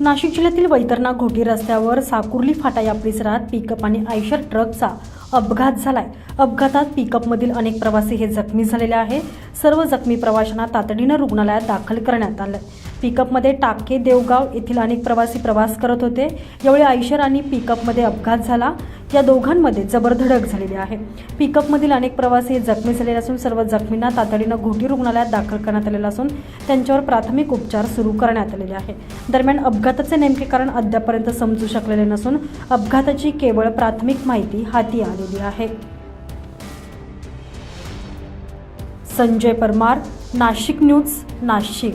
नाशिक जिल्ह्यातील वैतरणा घोटी रस्त्यावर साकुर्ली फाटा या परिसरात पिकअप आणि आयशर ट्रकचा अपघात झालाय. अपघातात पिकअपमधील अनेक प्रवासी हे जखमी झालेले आहे सर्व जखमी प्रवाशांना तातडीनं रुग्णालयात दाखल करण्यात आलं पिकअपमध्ये टाके देवगाव येथील अनेक प्रवासी प्रवास करत होते. यावेळी आयशर आणि पिकअपमध्ये अपघात झाला. या दोघांमध्ये जबरधडक झालेली आहे. पिकअपमधील अनेक प्रवासी जखमी झालेले असून सर्व जखमींना तातडीनं घोटी रुग्णालयात दाखल करण्यात आलेलं असून त्यांच्यावर प्राथमिक उपचार सुरू करण्यात आलेले आहे. दरम्यान अपघाताचे नेमके कारण अद्यापर्यंत समजू शकलेले नसून अपघाताची केवळ प्राथमिक माहिती हाती आलेली आहे. संजय परमार नाशिक न्यूज नाशिक.